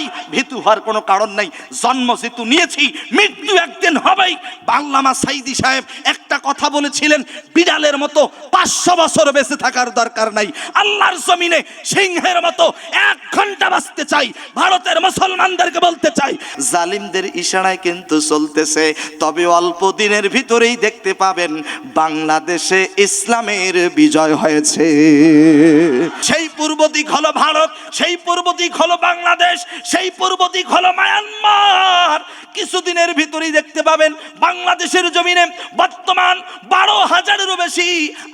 ভাই ভীতু হওয়ার কোনো কারণ নাই। জন্ম যেহেতু নিয়েছি, মৃত্যু একদিন হবেই। বাংলামা সাইদি সাহেব একটা কথা বলেছিলেন, বিড়ালের মতো পাঁচশো বছর বেঁচে থাকার দরকার নাই। আল্লাহর জমিনে সিংহের মতো এক ঘণ্টা বাঁচতে চাই, ভারতের মুসলমানদেরকে বলতে চাই। জালিমদের ইশারায় কিন্তু চলতেছে, তবে অল্প দিনের ভিতরেই দেখতে পাবেন, বাংলাদেশে ইসলামের বিজয় হয়েছে। সেই পূর্ব দিক হলো ভারত, সেই পূর্ব দিক হলো বাংলাদেশ সেই পূর্ব দিক হলো মায়ানমার। কিছুদিনের ভিতরেই দেখতে পাবেন বাংলাদেশের জমিনে বর্তমান বারো হাজারেরও বেশি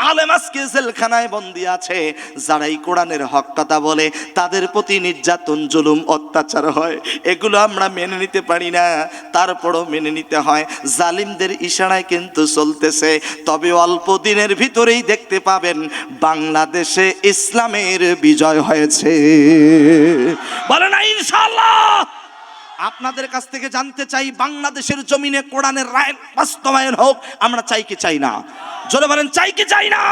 আলেম আজকে জেলখানায় বন্দি আছে। যারা এই কোরআনের হক কথা বলে, তাদের প্রতি নির্যাতন, জুলুম, অত্যাচার হয়। এগুলো আমরা মেনে নিতে পারি না। তারপরও মেনে নিতে হয়। জালিমদের ইশারায় কিন্তু চলতেছে। তবে অল্প দিনের ভিতরেই দেখতে পাবেন বাংলাদেশে ইসলামের বিজয় হয়েছে। বলে না ইনশাল্লাহ আপনাদের কাছ থেকে জানতে চাই, বাংলাদেশের জমিনে কোরআনের রায় বাস্তবায়ন হোক, আমরা চাই কি চাই না? জোরে বলেন, চাই কি চাই না?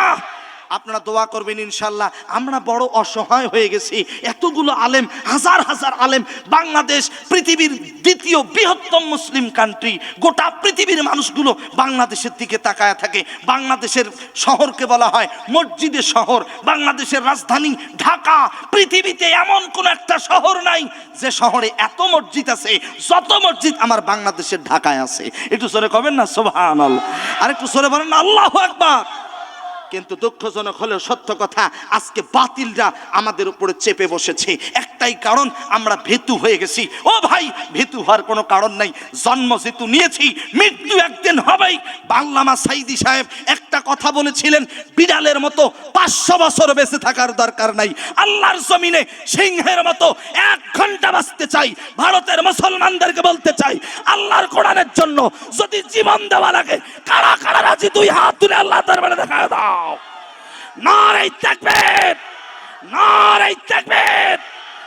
আপনারা দোয়া করবেন ইনশাল্লাহ। আমরা বড় অসহায় হয়ে গেছি। এতগুলো আলেম, হাজার হাজার আলেম, বাংলাদেশ পৃথিবীর দ্বিতীয় বৃহত্তম মুসলিম কান্ট্রি গোটা পৃথিবীর মানুষগুলো বাংলাদেশের দিকে তাকায় থাকে। বাংলাদেশের শহরকে বলা হয় মসজিদের শহর। বাংলাদেশের রাজধানী ঢাকা। পৃথিবীতে এমন কোন একটা শহর নাই যে শহরে এত মসজিদ আছে, যত মসজিদ আমার বাংলাদেশের ঢাকায় আছে। একটু সরে কবেন না? সোভান আর একটু সরে বলেন আল্লাহ একবার কিন্তু দুঃখজনক হলেও সত্য কথা আজকে বাতিলরা আমাদের উপরে চেপে বসেছে। একটাই কারণ, আমরা ভীতু হয়ে গেছি। ও ভাই, ভীতু হওয়ার কোনো কারণ নাই। জন্ম যেহেতু নিয়েছি, মৃত্যু একদিন হবেই। বাংলামা সাইদি সাহেব একটা কথা বলেছিলেন, বিড়ালের মতো পাঁচশো বছর বেঁচে থাকার দরকার নাই। আল্লাহর জমিনে সিংহের মতো এক ঘণ্টা বাঁচতে চাই। ভারতের মুসলমানদেরকে বলতে চাই, আল্লাহর কোরআনের জন্য যদি জীবন দেওয়া লাগে, কারা কারা রাজি? দুই হাত তুলে আল্লাহ দরবারে দেখা দাও। নারাই তাকবীর নারাই তাকবীর।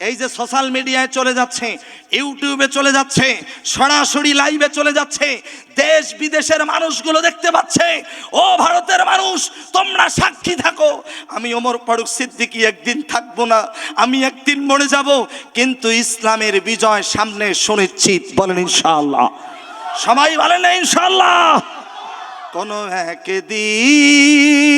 এই যে সোশ্যাল মিডিয়ায় চলে যাচ্ছে ইউটিউবে চলে যাচ্ছে, সরাসরি লাইভে চলে যাচ্ছে, দেশ বিদেশের মানুষগুলো দেখতে পাচ্ছে, ও ভারতের মানুষ, তোমরা সাক্ষী থাকো। আমি ওমর ফারুক সিদ্দিকী একদিন থাকব না, আমি একদিন মরে যাব, কিন্তু ইসলামের বিজয় সামনে সুনিশ্চিত, বলেন ইনশাআল্লাহ। সবাই বলেন ইনশাআল্লাহ। কোন একদিন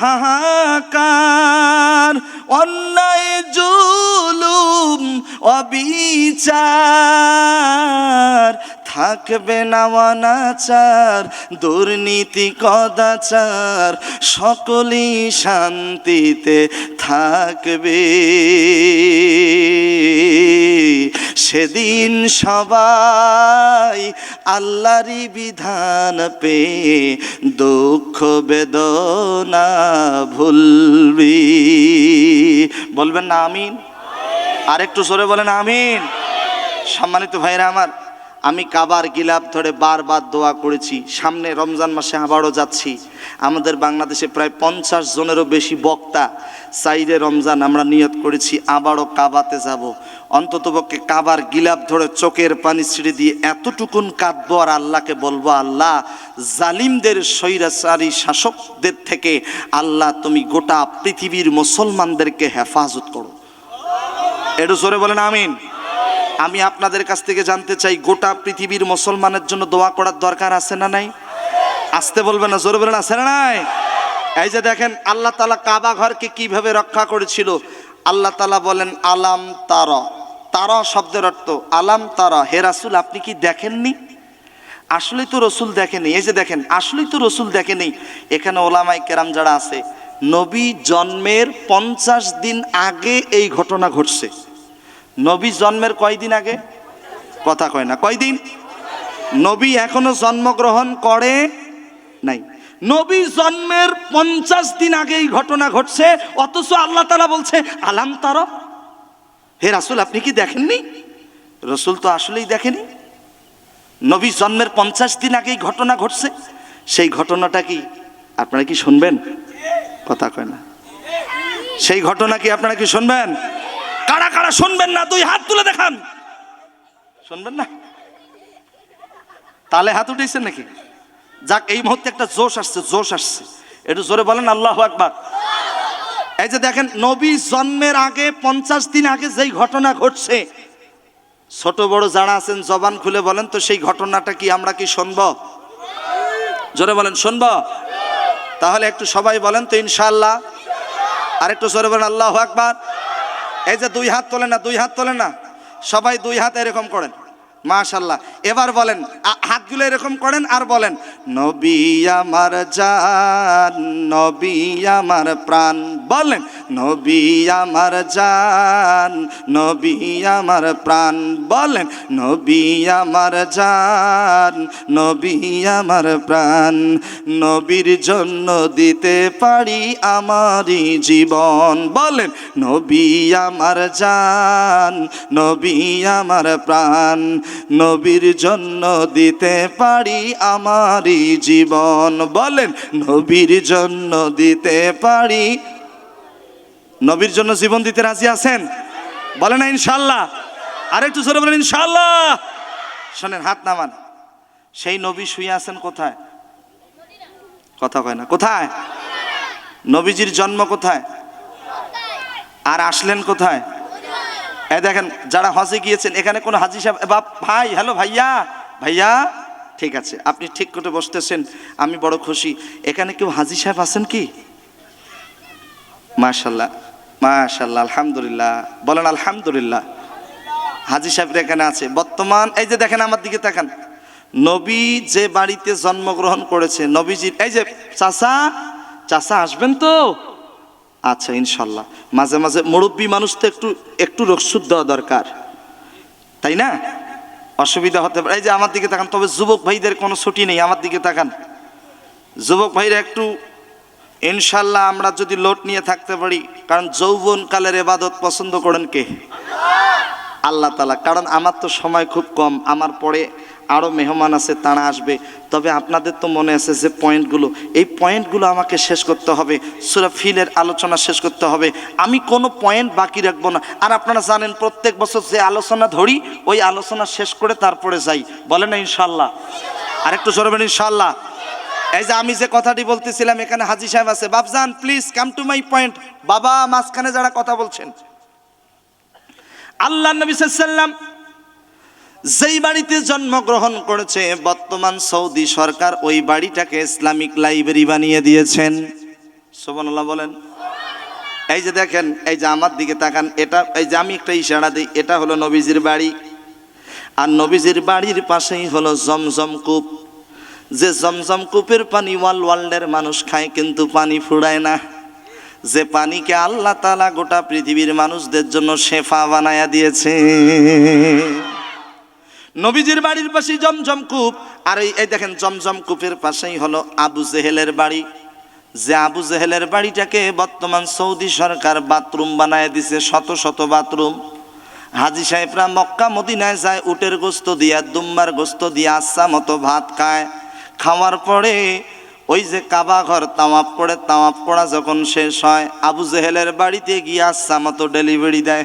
হাহাকার অন্যায় জুলুম অবিচার। থাকবে না অনাচার দুর্নীতি কদাচার সকলেই শান্তিতে থাকবে। সেদিন সবাই আল্লাহরই বিধান পে দুঃখ বেদনা ভুলবি। বলবেন না, আমিন? আর একটু সরে বলেন, আমিন? সম্মানিত ভাইরা আমার, আমি কাবার গিলাপ ধরে বারবার দোয়া করেছি। সামনে রমজান মাসে আবারও যাচ্ছি। আমাদের বাংলাদেশে প্রায় পঞ্চাশ জনেরও বেশি বক্তা সাইডে রমজান আমরা নিয়ত করেছি, আবারও কাবাতে যাব। অন্ততপক্ষে কাবার গিলাপ ধরে চোখের পানি ছিঁড়ে দিয়ে এতটুকুন কাঁদবো আর আল্লাহকে বলব, আল্লাহ, জালিমদের স্বৈরাচারী শাসকদের থেকে আল্লাহ তুমি গোটা পৃথিবীর মুসলমানদেরকে হেফাজত করো। একটু জোরে বলেন আমিন। আমি আপনাদের কাছ থেকে জানতে চাই, গোটা পৃথিবীর মুসলমানের জন্য দোয়া করার দরকার আছে না নাই? আসতে বলবেন না, জোরে বলেন, আছে না নাই? এই যে দেখেন, আল্লাহ তালা কাবা ঘরকে কীভাবে রক্ষা করেছিল? আল্লাহ তালা বলেন, আলাম তার। তারা শব্দের অর্থ, আলাম তারা, হে রাসুল, আপনি কি দেখেননি? আসলেই তো রসুল দেখেনি। এই যে দেখেন, আসলেই তো রসুল দেখেনি। এখানে ওলামাই কেরাম যারা আছে, নবী জন্মের পঞ্চাশ দিন আগে এই ঘটনা ঘটছে। নবী জন্মের কয়দিন আগে? কথা কয় না, কয়দিন? নবী এখনও জন্মগ্রহণ করে নাই। নবী জন্মের পঞ্চাশ দিন আগে এই ঘটনা ঘটছে, অথচ আল্লাহ তালা বলছে, আলাম তারা হে রাসুল, আপনি কি দেখেননি? রসুল তো আসলেই দেখেনি। নবী জন্মের পঞ্চাশ দিন আগে এই ঘটনা ঘটছে। সেই ঘটনাটা কি আপনারা কি শুনবেন? কথা কয় না। সেই ঘটনা কি আপনারা কি শুনবেন? কারা কারা শুনবেন না? দুই হাত তুলে দেখান। শুনবেন না? তালে হাত উঠেছেন নাকি? যাক, এই মুহূর্তে একটা জোশ আসছে জোশ আসছে। একটু জোরে বলেন, আল্লাহ আকবার। এই যে দেখেন, নবী জন্মের আগে, পঞ্চাশ দিন আগে যেই ঘটনা ঘটছে, ছোট বড় যারা আছেন, জবান খুলে বলেন তো সেই ঘটনাটা কি, আমরা কি শুনব? জোরে বলেন, শুনব? তাহলে একটু সবাই বলেন তো, ইনশাআল্লাহ। আর একটু জোরে বলেন, আল্লাহ আকবার। এই যে দুই হাত তোলে না, দুই হাত তোলে না। সবাই দুই হাত এরকম করেন। মাশাল্লাহ। এবার বলেন হাত হাতগুলো এরকম করেন আর বলেন, নবী আমার জান, নবী আমার প্রাণ। বলেন নবী আমার জান, নবী আমার প্রাণ বলেন, নবী আমার জান, নবী আমার প্রাণ। নবীর জন্য দিতে পারি আমারই জীবন বলেন, নবী আমার জান, নবী আমার প্রাণ। নবীর জন্য দিতে পারি আমারই জীবন বলেন, নবীর জন্য দিতে পারি নবীর জন্য জীবন দিতে রাজি আছেন? বলে না ইনশাল্লাহ আর একটু জোরে বলেন ইনশাল্লাহ শোনেন, হাত নামান। সেই নবী শুয়ে আছেন কোথায়? কথা কয় না, কোথায়? নবীজির জন্ম কোথায়? আর আসলেন কোথায়? এই দেখেন, যারা হজে গিয়েছেন, এখানে কোনো হাজি সাহেব বাপ, ভাই, হ্যালো, ভাইয়া। ভাইয়া, ঠিক আছে, আপনি ঠিক করে বসতেছেন, আমি বড় খুশি। এখানে কেউ হাজি সাহেব আছেন কি? মাশাল্লাহ মাশাল্লাহ আলহামদুলিল্লাহ। বলেন আলহামদুলিল্লাহ। হাজি সাহেব এখানে আছে। বর্তমান, এই যে দেখেন আমার দিকে তাকান। নবী যে বাড়িতে জন্মগ্রহণ করেছে, নবীজির, এই যে চাচা চাচা আসবেন তো? আচ্ছা ইনশাল্লাহ মাঝে মাঝে মুরব্বী মানুষ তো একটু একটু রসুদ দেওয়া দরকার। তাই না? অসুবিধা হতে পারে। এই যে আমার দিকে তাকান, তবে যুবক ভাইদের কোনো ছুটি নেই। আমার দিকে তাকান। যুবক ভাইরা একটু ইনশাল্লাহ আমরা যদি লোট নিয়ে থাকতে পারি, কারণ যৌবন কালের এবাদত পছন্দ করেন কে? আল্লাহ তালা কারণ আমার তো সময় খুব কম, আমার পরে আরও মেহমান আছে, তারা আসবে। তবে আপনাদের তো মনে আছে যে পয়েন্টগুলো, এই পয়েন্টগুলো আমাকে শেষ করতে হবে, সুরা ফিলের আলোচনা শেষ করতে হবে। আমি কোনো পয়েন্ট বাকি রাখব না। আর আপনারা জানেন, প্রত্যেক বছর যে আলোচনা ধরি, ওই আলোচনা শেষ করে তারপরে যাই। বলেন না ইনশাল্লাহ? আরেকটু বলেন ইনশাল্লাহ। এই যে আমি যে কথাটি বলতেছিলাম, এখানে হাজি সাহেব আছে বাবজান please come to my point বাবা মাঝখানে যারা কথা বলছেন। আল্লাহ নবী সাল্লাম যেই বাড়িতে জন্মগ্রহণ করেছে, বর্তমান সৌদি সরকার ওই বাড়িটাকে ইসলামিক লাইব্রেরি বানিয়ে দিয়েছেন। সোবানুল্লাহ বলেন। এই যে দেখেন, এই যে আমার দিকে তাকান, এটা, এই যে আমি একটা ইশারা দিই, এটা হলো নবীজির বাড়ি। আর নবীজির বাড়ির পাশেই হলো জমজম কূপ। যে জমজম কূপের পানি ওয়াল ওয়ার্ল্ডের মানুষ খায়, কিন্তু পানি ফুরায় না। যে পানিকে আল্লাহ তালা গোটা পৃথিবীর মানুষদের জন্য শেফা বানায়া দিয়েছে। নবীজির বাড়ির পাশেই জমজম কূপ, আর এই দেখেন, জমজম কূপের পাশেই হলো আবু জেহেলের বাড়ি। যে আবু জেহেলের বাড়িটাকে বর্তমান সৌদি সরকার বাথরুম বানায় দিছে, শত শত বাথরুম। হাজি সাহেবরা মক্কা মদিনায় যায়, উটের গোস্ত দিয়া, দুম্বার গোস্ত দিয়া আচ্ছা মতো ভাত খায়। খাওয়ার পরে ওই যে কাবা ঘর তামাপ করে তামাপ করা যখন শেষ হয়, আবু জেহেলের বাড়িতে গিয়ে আসা মতো ডেলিভারি দেয়।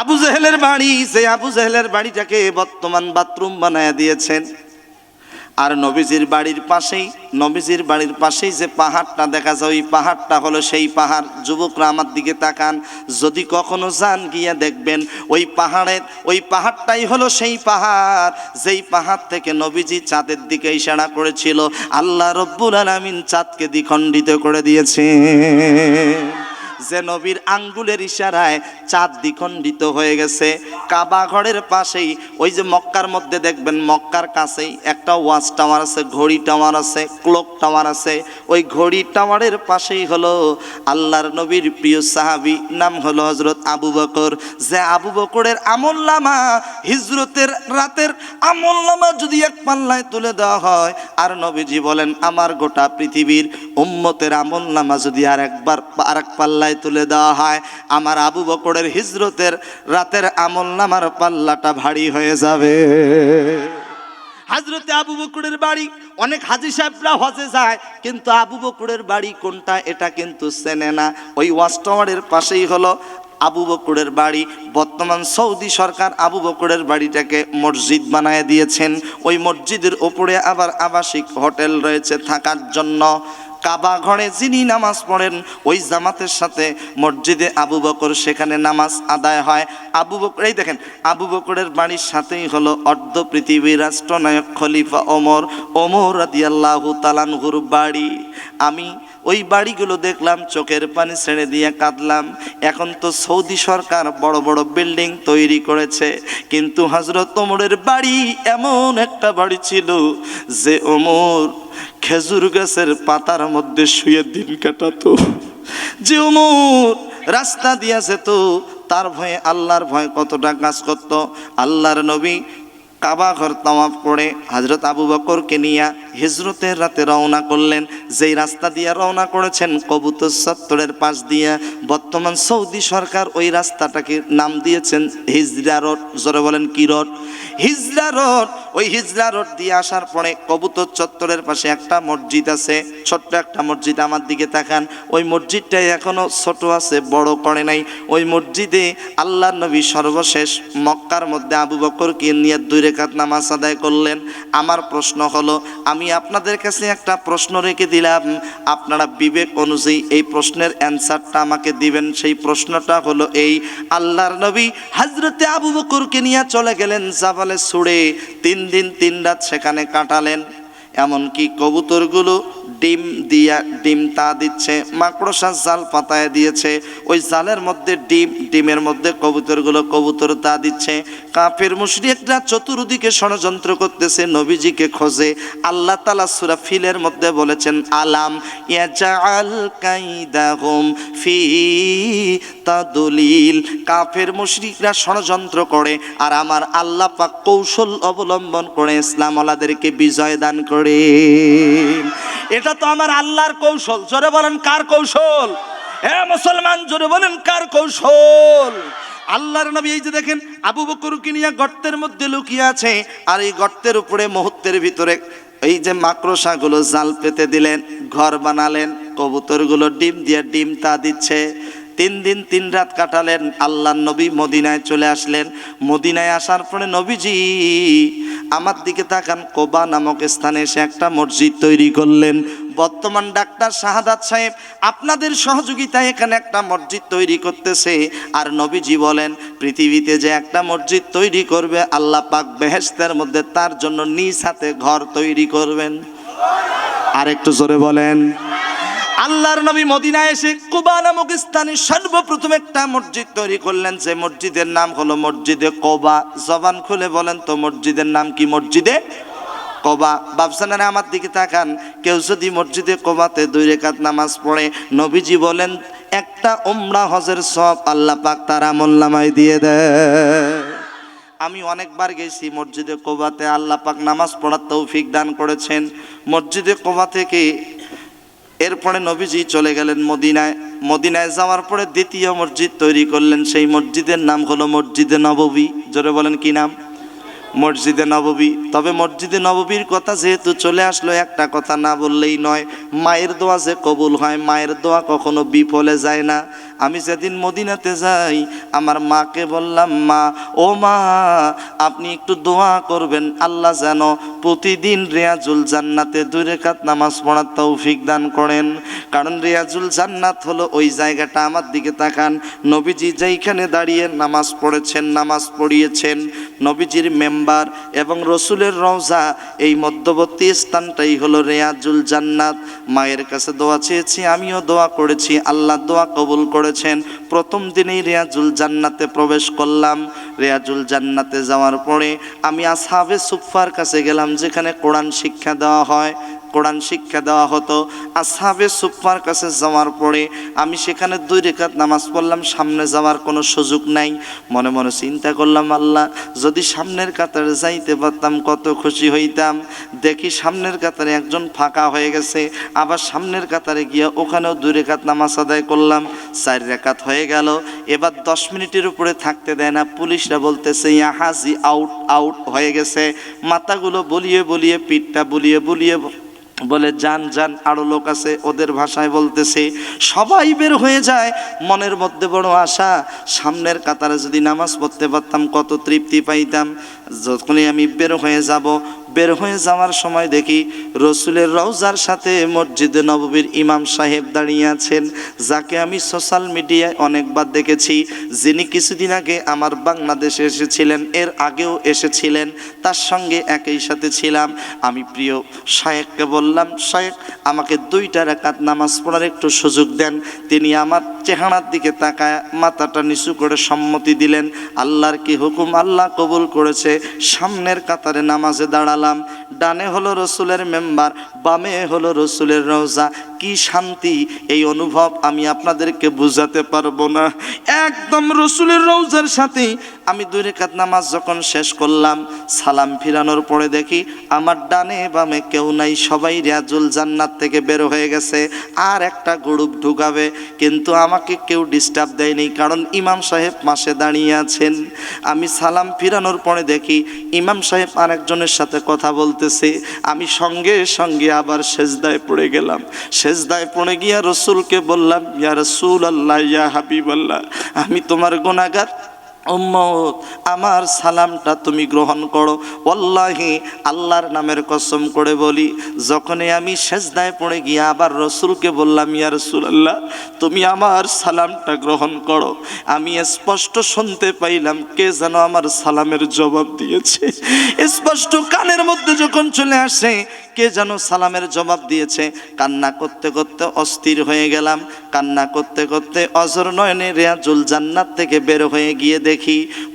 আবু জেহেলের বাড়ি সেই আবু জেহেলের বাড়িটাকে বর্তমান বাথরুম বানায় দিয়েছেন। আর নবীজির বাড়ির পাশেই, নবীজির বাড়ির পাশেই যে পাহাড়টা দেখা যায়, ওই পাহাড়টা হলো সেই পাহাড়। যুবকরা আমার দিকে তাকান, যদি কখনো যান গিয়ে দেখবেন, ওই পাহাড়ের, ওই পাহাড়টাই হলো সেই পাহাড়। যেই পাহাড় থেকে নবীজি চাঁদের দিকে ইশারা করেছিল, আল্লাহ রব্বুল আলামিন চাঁদকে দ্বিখণ্ডিত করে দিয়েছে যে নবীর আঙ্গুলের ইশারায় চাঁদ দ্বিখণ্ডিত হয়ে গেছে। কাবা ঘরের পাশেই, ওই যে মক্কার মধ্যে দেখবেন, মক্কার কাছেই একটা ওয়াচ টাওয়ার আছে, ঘড়ি টাওয়ার আছে, ক্লক টাওয়ার আছে। ওই ঘড়ি টাওয়ারের পাশেই হলো আল্লাহর নবীর প্রিয় সাহাবি, নাম হলো হজরত আবু বকর। যে আবু বকরের আমল্লামা হিজরতের রাতের আমল্লামা যদি এক পাল্লায় তুলে দেওয়া হয়, আর নবীজি বলেন, আমার গোটা পৃথিবীর উম্মতের আমল্লামা যদি আর একবার আর এক পাল্লায় তুলে দেওয়া হয়। আমার আবু বকরের হিজরতের রাতের আমল নামার পাল্লাটা ভারী হয়ে যাবে। হাজরতে আবু বকরের বাড়ি, অনেক হাজি সাহেবরা হজে যায়, কিন্তু আবু বকরের বাড়ি কোনটা এটা কিন্তু চেনে না। ওই ওয়াচ টাওয়ারের পাশেই হলো আবু বকরের বাড়ি। বর্তমান সৌদি সরকার আবু বকরের বাড়িটাকে মসজিদ বানায় দিয়েছেন। ওই মসজিদের ওপরে আবার আবাসিক হোটেল রয়েছে থাকার জন্য। কাবা ঘরে যিনি নামাজ পড়েন, ওই জামাতের সাথে মসজিদে আবু বকর সেখানে নামাজ আদায় হয়। আবু বকর এই দেখেন, আবু বকরের বাড়ির সাথেই হলো অর্ধ পৃথিবীর রাষ্ট্রনায়ক খলিফা ওমর। ওমর রাদিয়াল্লাহু তালানহুর বাড়ি। আমি ওই বাড়িগুলো দেখলাম, চোখের পানি ছেড়ে দিয়ে কাঁদলাম। এখন তো সৌদি সরকার বড় বড় বিল্ডিং তৈরি করেছে। কিন্তু হজরত ওমরের বাড়ি এমন একটা বাড়ি ছিল যে ওমর খেজুর গাছের পাতার মধ্যে শুয়ে দিন কাটাতো। যে ওমর রাস্তা দিয়ে যেত, তার ভয়ে আল্লাহর ভয় কতটা কাজ করত। আল্লাহর নবী কাবা ঘর তাওয়াফ করে হজরত আবু বকরকে নিয়ে হিজরতের রাতে রওনা করলেন। যেই রাস্তা দিয়ে রওনা করেছেন কবুতর সত্তরের পাশ দিয়ে। বর্তমান সৌদি সরকার ওই রাস্তাটাকে নাম দিয়েছেন হিজরা রোড। জোরে বলেন কি রোড? হিজরা রোড ওই হিজরা রোড দিয়ে আসার পরে কবুতর চত্বরের পাশে একটা মসজিদ আছে, ছোট্ট একটা মসজিদ আমার দিকে তাকান। ওই মসজিদটাই এখনও ছোট আছে, বড় করে নাই। ওই মসজিদে আল্লাহ নবী সর্বশেষ মক্কার মধ্যে আবু বকরকে নিয়ে দুই রেখাত নামাজ আদায় করলেন। আমার প্রশ্ন হলো, আমি আপনাদের কাছে একটা প্রশ্ন রেখে দিলাম। আপনারা বিবেক অনুযায়ী এই প্রশ্নের অ্যান্সারটা আমাকে দিবেন। সেই প্রশ্নটা হলো এই, আল্লাহর নবী হাজরতে আবু বকরকে নিয়ে চলে গেলেন জাবালে সুড়ে তিন দিন তিন রাত সেখানে কাটালেন এমনকি কবুতরগুলো ডিম দিয়া, ডিম তা দিচ্ছে মাকড়সা জাল পাতায় দিয়েছে, ওই জালের মধ্যে ডিম, ডিমের মধ্যে কবুতরগুলো কবুতর তা দিচ্ছে। কাফের মুশরিকরা চতুর্দিকে ষড়যন্ত্র করতেছে, নবীজিকে খোঁজে। আল্লাহ তালা সুরা ফিলের মধ্যে বলেছেন, আলাম ইয়াজাল কাইদাহুম ফি তাদলিল। কাফের মুশরিকরা ষড়যন্ত্র করে, আর আমার আল্লাহ পাক কৌশল অবলম্বন করে ইসলাম ওলাদেরকে বিজয় দান করে। এটা তো আমার আল্লাহর কৌশল। জোরে বলেন, কার কৌশল? হ্যাঁ মুসলমান, জোরে বলেন, কার কৌশল? আল্লাহর নবী, এই যে দেখেন, আবু বকরকে নিয়ে গর্তের মধ্যে লুকিয়ে আছে, আর এই গর্তের উপরে মুহূর্তের ভিতরে এই যে মাকড়সাগুলো জাল পেতে দিলেন, ঘর বানালেন, কবুতরগুলো ডিম দিয়ে ডিম তা দিচ্ছে। তিন দিন, তিন রাত কাটালেন। আল্লাহ নবী মদিনায় চলে আসলেন। মদিনায় আসার পরে নবীজি আমার দিকে তাকান। কোবা নামক স্থানে এসে একটা মসজিদ তৈরি করলেন। বর্তমান ডাক্তার শাহাদাত সাহেব, আপনাদের সহযোগিতায় এখানে একটা মসজিদ তৈরি করতেছে। আর নবীজি বলেন, পৃথিবীতে যে একটা মসজিদ তৈরি করবে, আল্লাহ পাক বেহেস্তের মধ্যে তার জন্য নিজ হাতে ঘর তৈরি করবেন। আর একটু জোরে বলেন। আল্লাহর নবী মদিনায় এসে কুবা নামক স্থানে সর্বপ্রথম একটা মসজিদ তৈরি করলেন। যে মসজিদের নাম হলো মসজিদে কোবা। জবান খুলে বলেন তো, মসজিদের নাম কি মসজিদে? কবা। বাবসানারে আমার দিকে তাকান। কেউ যদি মসজিদে কোবাতে দুই রেখাত নামাজ পড়ে, নবীজি বলেন, একটা ওমরা হজের সব আল্লাহ পাক তার আমল নামায় দিয়ে দেয় আমি অনেকবার গেছি মসজিদে কোবাতে। আল্লাহ পাক নামাজ পড়ার তৌফিক দান করেছেন। মসজিদে কোবা থেকে এরপরে নবীজি চলে গেলেন মদিনায়। মদিনায় যাওয়ার পরে দ্বিতীয় মসজিদ তৈরি করলেন। সেই মসজিদের নাম হলো মসজিদে নববী। জোরে বলেন কি নাম? মসজিদে নববী। তবে মসজিদে নববীর কথা যেহেতু চলে আসলো, একটা কথা না বললেই নয়, মায়ের দোয়া যে কবুল হয়, মায়ের দোয়া কখনো বিফলে যায় না। আমি যেদিন মদিনাতে যাই, আমার মাকে বললাম, মা, ও মা, আপনি একটু দোয়া করবেন। আল্লাহ যেন প্রতিদিন রেয়াজুল জান্নাতে দুই রেখাত নামাজ পড়ার তৌফিক দান করেন। কারণ রেয়াজুল জান্নাত হলো ওই জায়গাটা আমার দিকে তাকান। নবীজি যেইখানে দাঁড়িয়ে নামাজ পড়েছেন, নামাজ পড়িয়েছেন। নবীজির মেম্বার এবং রসুলের রওজা, এই মধ্যবর্তী স্থানটাই হলো রেয়াজুল জান্নাত। মায়ের কাছে দোয়া চেয়েছি, আমিও দোয়া করেছি। আল্লাহ দোয়া কবুল করে করেছেন। প্রথম দিনেই রেয়াজুল জান্নাতে প্রবেশ করলাম। রেয়াজুল জান্নাতে যাওয়ার পরে আমি আসহাবে সুফার কাছে গেলাম, যেখানে কোরআন শিক্ষা দেওয়া হয়। কোরআন শিক্ষা দেওয়া হতো। আসহাবে সুফার কাছে যাওয়ার পরে আমি সেখানে দুই রেখাত নামাজ পড়লাম, সামনে যাওয়ার কোনো সুযোগ নাই। মনে মনে চিন্তা করলাম, আল্লাহ, যদি সামনের কাতারে যাইতে পারতাম কত খুশি হইতাম। দেখি সামনের কাতারে একজন ফাঁকা হয়ে গেছে, আবার সামনের কাতারে গিয়া ওখানেও দুই রেখাত নামাজ আদায় করলাম। চার রেখাত হয়ে গেল। এবার দশ মিনিটের উপরে থাকতে দেয় না, পুলিশরা বলতেছে, ইয়া হাজি, আউট আউট হয়ে গেছে। মাথাগুলো বলিয়ে বলিয়ে, পিঠটা বলিয়ে বলিয়ে বলে, যান যান আরও লোক আছে, ওদের ভাষায় বলতেছে। সবাই বের হয়ে যায়, মনের মধ্যে বড় আশা। সামনের কাতারে যদি নামাজ পড়তে পারতাম, কত তৃপ্তি পাইতাম। যখনই আমি বের হয়ে যাব বের হয়ে যাওয়ার সময় দেখি রসুলের রওজার সাথে মসজিদে নববীর ইমাম সাহেব দাঁড়িয়ে আছেন, যাকে আমি সোশ্যাল মিডিয়ায় অনেকবার দেখেছি। যিনি কিছুদিন আগে আমার বাংলাদেশে এসেছিলেন, এর আগেও এসেছিলেন, তার সঙ্গে একই সাথে ছিলাম। আমি প্রিয় শায়েককে বললাম, শায়েক, আমাকে দুইটা রাকাত নামাজ পড়ার একটু সুযোগ দেন। তিনি আমার চেহারার দিকে তাকায়, মাথাটা নিচু করে সম্মতি দিলেন। আল্লাহর কি হুকুম? আল্লাহ কবুল করেছে। সামনের কাতারে নামাজে দাঁড়ালাম ডানে হলো রসুলের মেম্বার, বামে হলো রসুলের রওজা। কি শান্তি, এই অনুভব আমি আপনাদেরকে বুঝাতে পারব না। একদম রসুলের রওজার সাথে আমি দুই রেখাত নামাজ যখন শেষ করলাম, সালাম ফিরানোর পরে দেখি আমার ডানে বামে কেউ নাই, সবাই রিয়াজুল জান্নাত থেকে বের হয়ে গেছে। আর একটা গ্রুপ ঢুকাবে, কিন্তু আমাকে কেউ ডিস্টার্ব দেয়নি, কারণ ইমাম সাহেব মাসে দাঁড়িয়ে আছেন। আমি সালাম ফিরানোর পরে দেখি ইমাম সাহেব আরেকজনের সাথে কথা বলতেছে। আমি সঙ্গে সঙ্গে আবার সেজদায় পড়ে গেলাম। সেজদায় পড়ে গিয়া রসুলকে বললাম, ইয়া রসুল আল্লাহ ইয়া হাবিব আল্লাহ আমি তোমার গুণাগার উম্মত, আমার সালামটা তুমি গ্রহণ করো। ওল্লাহি আল্লাহর নামের কসম করে বলি, যখনই আমি সেজদায় পড়ে গিয়ে আবার রসুলকে বললাম, ইয়া রসুল আল্লাহ তুমি আমার সালামটা গ্রহণ করো। আমি স্পষ্ট শুনতে পাইলাম, কে যেন আমার সালামের জবাব দিয়েছে। স্পষ্ট কানের মধ্যে যখন চলে আসে, কে যেন সালামের জবাব দিয়েছে। কান্না করতে করতে অস্থির হয়ে গেলাম। কান্না করতে করতে অজর নয়নে রেয়াজুল জান্নাত থেকে বের হয়ে গিয়ে দেখি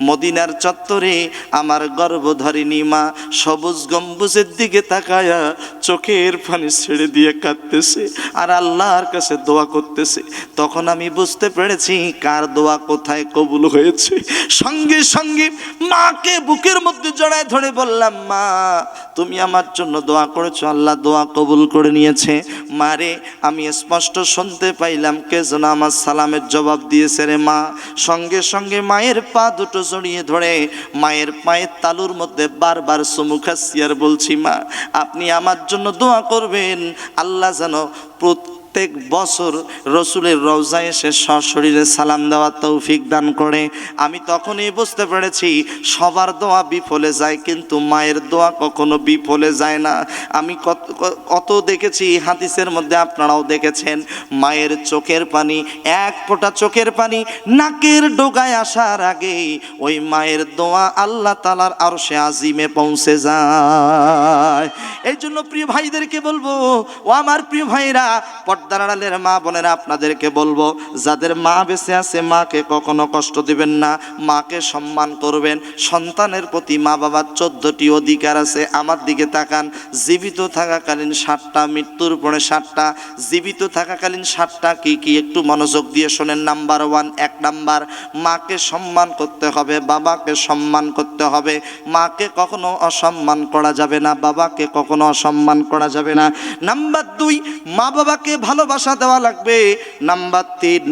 মদিনার চত্বরে আমার গর্ভধারিণী মা সবুজ গম্বুজের দিকে তাকায়া চোখের পানি ছেড়ে দিয়ে কাঁদতেছে আর আল্লাহর কাছে দোয়া করতেছে। তখন আমি বুঝতে পেরেছি কার দোয়া কোথায় কবুল হয়েছে। সঙ্গে সঙ্গে মাকে বুকের মধ্যে জড়ায় ধরে বললাম, মা, তুমি আমার জন্য দোয়া করেছ, আল্লাহ দোয়া কবুল করে নিয়েছে। মারে আমি স্পষ্ট শুনতে পাইলাম কে যেন আমার সালামের জবাব দিয়েছে রে মা। সঙ্গে সঙ্গে মায়ের পা দুটো জড়িয়ে ধরে মায়ের পায়ের তালুর মধ্যে বারবার চুমু বলছি, মা, আপনি আমার জন্য দোয়া করবেন, আল্লাহ যেন প্রত্যেক বছর রসুলের রওজায় এসে সশরীরে সালাম দেওয়ার তৌফিক দান করে। আমি তখনই বুঝতে পেরেছি, সবার দোয়া বিফলে যায়, কিন্তু মায়ের দোয়া কখনো বিফলে যায় না। আমি কত কত দেখেছি হাদিসের মধ্যে আপনারাও দেখেছেন, মায়ের চোখের পানি, এক ফোঁটা চোখের পানি নাকের ডোগায় আসার আগেই ওই মায়ের দোয়া আল্লাহ তালার আরও সে আজিমে পৌঁছে যায়। এই জন্য প্রিয় ভাইদেরকে বলব, ও আমার প্রিয় ভাইরা পর্দার আড়ালের মা বোনেরা আপনাদেরকে বলব, যাদের মা বেঁচে আছে, মাকে কখনো কষ্ট দিবেন না, মাকে সম্মান করবেন। সন্তানের প্রতি মা বাবার চোদ্দটি অধিকার আছে, আমার দিকে তাকান। জীবিত থাকাকালীন সাতটা, মৃত্যুর পরে সাতটা। জীবিত থাকাকালীন সাতটা কি কি? একটু মনোযোগ দিয়ে শোনেন। নাম্বার ওয়ান, এক নাম্বার, মাকে সম্মান করতে হবে, বাবাকে সম্মান করতে হবে। মাকে কখনো অসম্মান করা যাবে না, বাবাকে কখনো অসম্মান করা যাবে না। নাম্বার দুই মা বাবাকে ভালোবাসা দেওয়া লাগবে। নাম্বার তিন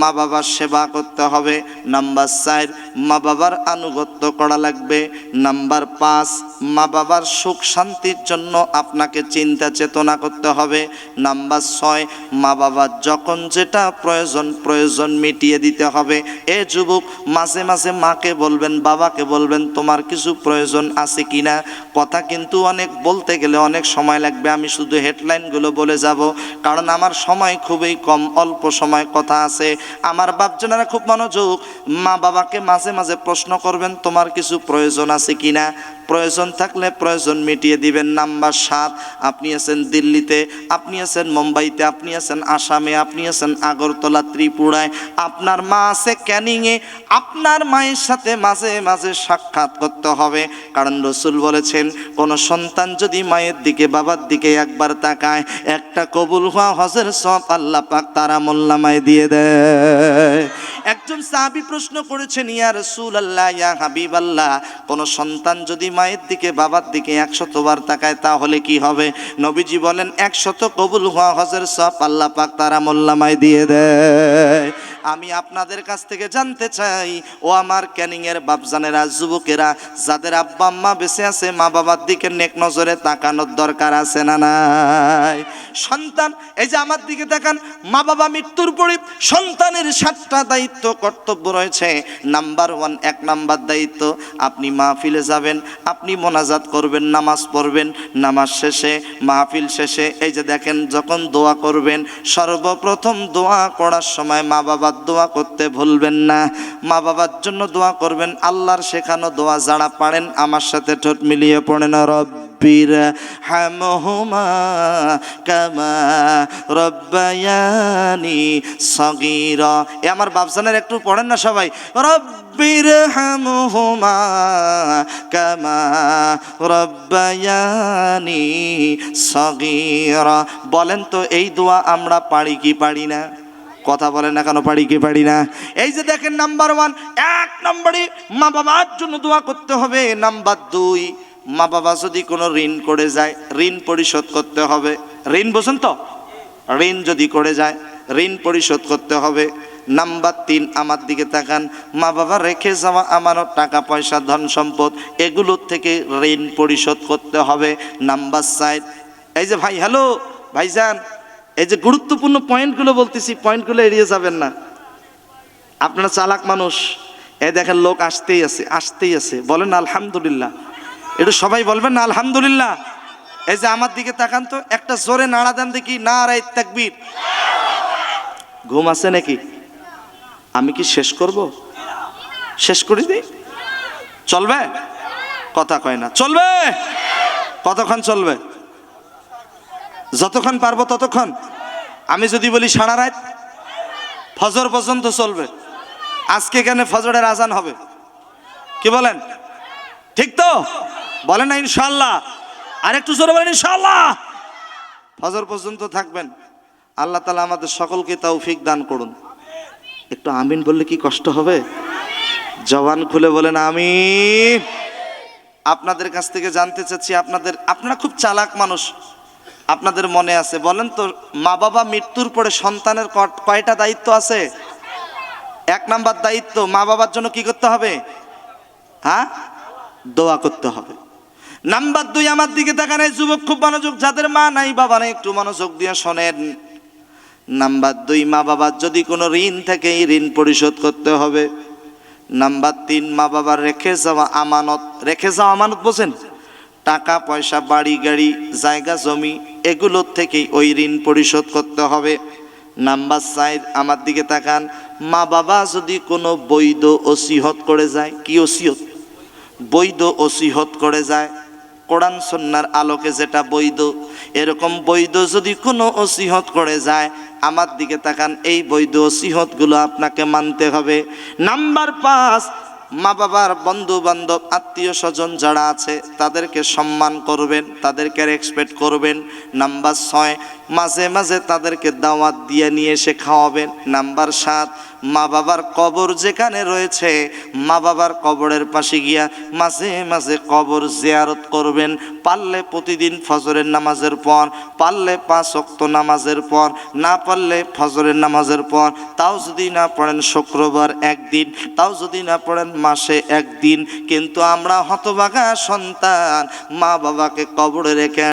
মা বাবার সেবা করতে হবে। নাম্বার চার মা বাবার আনুগত্য করা লাগবে। নাম্বার পাঁচ, মা বাবার সুখ শান্তির জন্য আপনাকে চিন্তা চেতনা করতে হবে। নাম্বার ছয়, মা বাবার যখন যেটা প্রয়োজন প্রয়োজন মিটিয়ে দিতে হবে। এ যুবক, মাঝে মাঝে মাকে বলবেন, বাবাকে বলবেন, তোমার কিছু প্রয়োজন আছে কিনা? কথা কিন্তু অনেক বলতে গেলে অনেক সময় লাগবে। আমি শুধু হেডলাইনগুলো বলে যাব, কারণ আমার সময় খুবই কম, অল্প সময় কথা আছে। আমার বাপজনেরা খুব মনোযোগ, মা বাবাকে মাঝে মাঝে মাঝে প্রশ্ন করবেন, তোমার কিছু প্রয়োজন আছে কিনা? প্রয়োজন থাকলে প্রয়োজন মিটিয়ে দিবেন। নাম্বার সাত, আপনি আছেন দিল্লিতে, আপনি আছেন মুম্বাইতে, আপনি আছেন আসামে, আপনি আছেন আগরতলা, ত্রিপুরায়। আপনার মা আছে ক্যানিংয়ে, আপনার মায়ের সাথে মাঝে মাঝে সাক্ষাৎ করতে হবে। কারণ রসুল বলেছেন, কোনো সন্তান যদি মায়ের দিকে, বাবার দিকে একবার তাকায়, একটা কবুল হওয়া হজের সব আল্লাহ পাক তারা মোল্লামায় দিয়ে দেয়। একজন সাহাবি প্রশ্ন করেছেন, ইয়া রসুল আল্লাহ ইয়া হাবিব আল্লাহ কোনো সন্তান যদি মায়ের দিকে, বাবার দিকে একশতবার তাকায়, তাহলে কি হবে? নবীজি বলেন, একশত কবুল হওয়া হজের সব আল্লাহ পাক তারা মোল্লামায় দিয়ে দেয়। আমি আপনাদের কাছ থেকে জানতে চাই, ও আমার ক্যানিংয়ের বাপজানেরা, যুবকেরা, যাদের আব্বা আম্মা বেঁচে আছে, মা বাবার দিকে নেক নজরে তাকানোর দরকার আছে না নাই? সন্তান, এই যে আমার দিকে তাকান, মা বাবা মৃত্যুর পরে সন্তানের সাতটা দায়িত্ব, কর্তব্য রয়েছে। নাম্বার ওয়ান এক নাম্বার দায়িত্ব, আপনি মাহফিলে যাবেন, আপনি মোনাজাত করবেন, নামাজ পড়বেন, নামাজ শেষে, মাহফিল শেষে, এই যে দেখেন, যখন দোয়া করবেন, সর্বপ্রথম দোয়া করার সময় মা বাবার দোয়া করতে ভুলবেন না। মা বাবার জন্য দোয়া করবেন, আল্লাহর শেখানো দোয়া যারা পারেন, আমার সাথে ঠোঁট মিলিয়ে পড়েন, রব্বির হামহুমা কামা রব্বায়ানি সগীরা। এ আমার বাপসানের একটু পড়েন না সবাই? রব্বির হামহুমা কামা রব্বায়ানি সগীরা। বলেন তো, এই দোয়া আমরা পারি কি পারি না? কথা বলে না কেন, পারি কি পারি না? এই যে দেখেন নাম্বার ওয়ান এক নম্বরে মা বাবার জন্য দোয়া করতে হবে। নাম্বার দুই, মা বাবা যদি কোনো ঋণ করে যায়, ঋণ পরিশোধ করতে হবে। ঋণ বোঝেন তো? ঋণ যদি করে যায়, ঋণ পরিশোধ করতে হবে। নাম্বার তিন, আমার দিকে তাকান। মা বাবা, রেখে যাওয়া আমারও টাকা, পয়সা, ধন সম্পদ, এগুলোর থেকে ঋণ পরিশোধ করতে হবে। নাম্বার সাইড এই যে ভাই হ্যালো ভাইজান এই যে গুরুত্বপূর্ণ পয়েন্টগুলো বলতেছি, পয়েন্টগুলো এড়িয়ে যাবেন না। আপনারা চালাক মানুষ। এ দেখেন লোক আসতেই আছে আসতেই আছে। বলেন আলহামদুলিল্লাহ। একটু সবাই বলবেন না, আলহামদুলিল্লাহ। এই যে আমার দিকে তাকান তো, একটা জোরে নাড়া দেন দেখি না রাই তাকবীর। ঘুম আছে নাকি? আমি কি শেষ করব? শেষ করে দিই চলবে? কথা কয় না। চলবে? কতক্ষণ চলবে? যতক্ষণ পারব ততক্ষণ। আমি যদি বলি সারা রাত, ফজর পর্যন্ত চলবে। আজকে এখানে ফজরের আজান হবে? কি বলেন? ঠিক তো? বলেন না ইনশাল্লাহ আর একটু জোরে বলেন ইনশাল্লাহ ফজর পর্যন্ত থাকবেন। আল্লাহ তালা আমাদের সকলকে তৌফিক দান করুন। একটু আমিন বললে কি কষ্ট হবে? জবান খুলে বলেন আমিন। আপনাদের কাছ থেকে জানতে চাচ্ছি, আপনাদের, আপনারা খুব চালাক মানুষ। আপনাদের মনে আছে? বলেন তো, মা বাবা মৃত্যুর পরে সন্তানের কয়টা দায়িত্ব আছে? এক নাম্বার দায়িত্ব, মা বাবার জন্য কি করতে হবে? হ্যাঁ? দোয়া করতে হবে। নাম্বার দুই, আমার দিকে তাকান, এই যুবক খুব মনোযোগ, যাদের মা নাই, বাবা নাই, একটু মনোযোগ দিয়ে শোনেন। নাম্বার দুই, মা বাবার যদি কোনো ঋণ থাকে, এই ঋণ পরিশোধ করতে হবে। নাম্বার তিন, মা বাবার রেখে যাওয়া আমানত রেখে যাওয়া আমানত বোঝেন? টাকা, পয়সা, বাড়ি, গাড়ি, জায়গা, জমি এগুলোর থেকেই ওই ঋণ পরিশোধ করতে হবে। নাম্বার সাইড আমার দিকে তাকান। মা বাবা যদি কোনো বৈধ ওসিহত করে যায়, কি ওসিহত? বৈধ ওসিহত করে যায়। কোরআন সন্ন্যার আলোকে যেটা বৈধ, এরকম বৈধ যদি কোনো ওসিহত করে যায়, আমার দিকে তাকান, এই বৈধ ওসিহতগুলো আপনাকে মানতে হবে। নাম্বার পাঁচ মা বাবার বন্ধু বান্ধব, আত্মীয় স্বজন যারা আছে, তাদেরকে সম্মান করবেন, তাদেরকে রেসপেক্ট করবেন। নাম্বার ছয় মাঝে মাঝে তাদেরকে দাওয়াত দিয়ে নিয়ে এসে খাওয়াবেন। নাম্বার সাত, মা বাবার কবর যেখানে রয়েছে, মা বাবার কবরের পাশে গিয়া মাঝে মাঝে কবর জিয়ারত করবেন। পারলে প্রতিদিন ফজরের নামাজের পর, পারলে পাঁচ অক্ত নামাজের পর, না পারলে ফজরের নামাজের পর। তাও যদি না পড়েন শুক্রবার একদিন, তাও যদি না পড়েন মাসে একদিন। কিন্তু আমরা হতবাগা সন্তান, মা বাবাকে কবরে রেখে